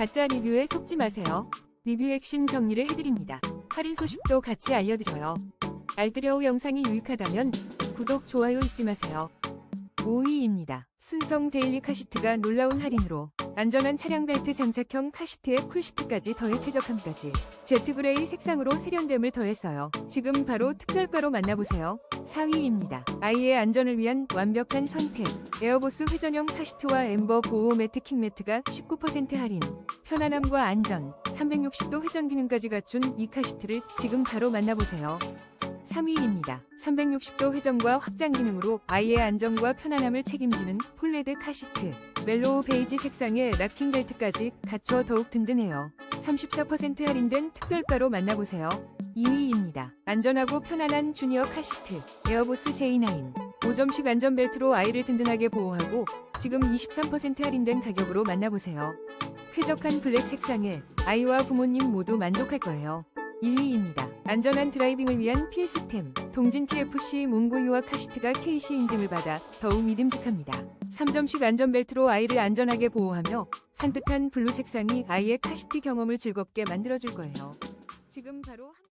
가짜 리뷰에 속지 마세요. 리뷰 핵심 정리를 해드립니다. 할인 소식도 같이 알려드려요. 알뜰여우 영상이 유익하다면 구독, 좋아요 잊지 마세요. 5위입니다. 순성 데일리 카시트가 놀라운 할인으로 안전한 차량 벨트 장착형 카시트에 풀시트까지 더해 쾌적함까지 제트그레이 색상으로 세련됨을 더했어요. 지금 바로 특별가로 만나보세요. 4위입니다. 아이의 안전을 위한 완벽한 선택. 에어보스 회전형 카시트와 엠버 보호 매트 킹 매트가 19% 할인. 편안함과 안전, 360도 회전 기능까지 갖춘 이 카시트를 지금 바로 만나보세요. 3위입니다. 360도 회전과 확장 기능으로 아이의 안전과 편안함을 책임지는 폴레드 카시트. 멜로우 베이지 색상의 락킹 벨트까지 갖춰 더욱 든든해요. 34% 할인된 특별가로 만나보세요. 2위입니다. 안전하고 편안한 주니어 카시트. 에어보스 J9. 5점식 안전벨트로 아이를 든든하게 보호하고 지금 23% 할인된 가격으로 만나보세요. 쾌적한 블랙 색상에 아이와 부모님 모두 만족할 거예요. 1위입니다. 안전한 드라이빙을 위한 필수템. 동진 TFC 몽고유와 카시트가 KC 인증을 받아 더욱 믿음직합니다. 3점식 안전벨트로 아이를 안전하게 보호하며 산뜻한 블루 색상이 아이의 카시트 경험을 즐겁게 만들어줄 거예요. 지금 바로 함-